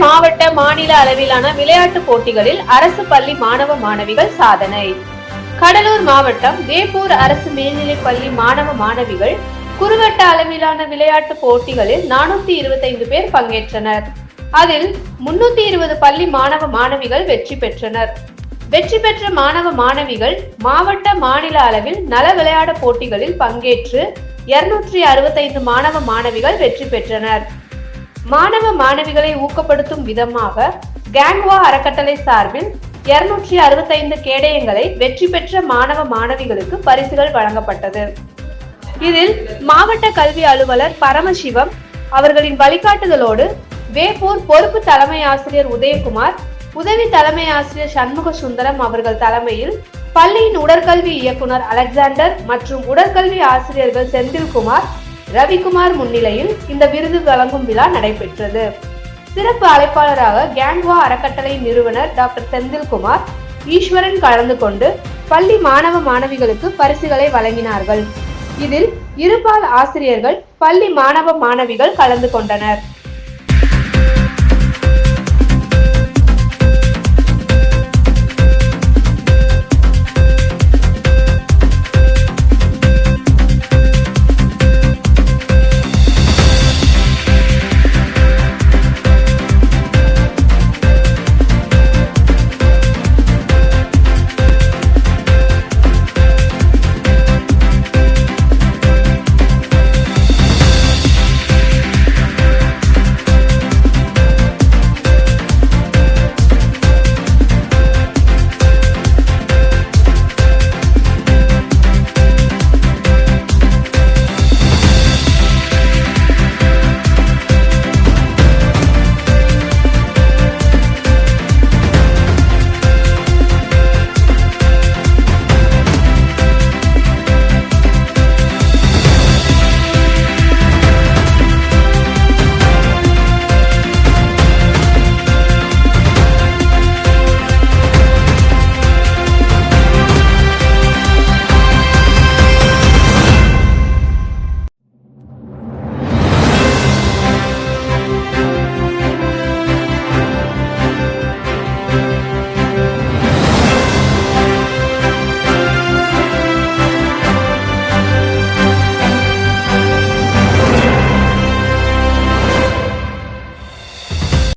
அளவிலான விளையாட்டு போட்டிகளில் அரசு பள்ளி மாணவ மாணவிகள் சாதனை. கடலூர் மாவட்டம் வேப்பூர் அரசு மேல்நிலைப் பள்ளி மாணவ மாணவிகள் குறுவட்ட அளவிலான விளையாட்டு போட்டிகளில் நானூத்தி இருபத்தைந்து பேர் பங்கேற்றனர். அதில் முன்னூத்தி இருபது பள்ளி மாணவ மாணவிகள் வெற்றி பெற்றனர். வெற்றி பெற்ற மாணவ மாணவிகள் மாவட்ட மாநில அளவில் நல விளையாட போட்டிகளில் பங்கேற்று இருநூற்றி அறுபத்தைந்து மாணவ மாணவிகள் வெற்றி பெற்றனர். மாணவ மாணவிகளை ஊக்கப்படுத்தும் விதமாக கேங்வா அறக்கட்டளை சார்பில் இருநூற்றி அறுபத்தைந்து கேடயங்களை வெற்றி பெற்ற மாணவ மாணவிகளுக்கு பரிசுகள் வழங்கப்பட்டது. இதில் மாவட்ட கல்வி அலுவலர் பரமசிவம் அவர்களின் வழிகாட்டுதலோடு வேப்பூர் பொறுப்பு தலைமை ஆசிரியர் உதயகுமார் உதவி தலைமை ஆசிரியர் சண்முக சுந்தரம் அவர்கள் தலைமையில் பள்ளியின் உடற்கல்வி இயக்குனர் அலெக்சாண்டர் மற்றும் உடற்கல்வி ஆசிரியர்கள் செந்தில்குமார் ரவிக்குமார் முன்னிலையில் இந்த விருது வழங்கும் விழா நடைபெற்றது. சிறப்பு அழைப்பாளராக கேங்வா அறக்கட்டளை நிறுவனர் டாக்டர் செந்தில்குமார் ஈஸ்வரன் கலந்து கொண்டு பள்ளி மாணவ மாணவிகளுக்கு பரிசுகளை வழங்கினார்கள். இதில் இருபால் ஆசிரியர்கள் பள்ளி மாணவ மாணவிகள் கலந்து கொண்டனர்.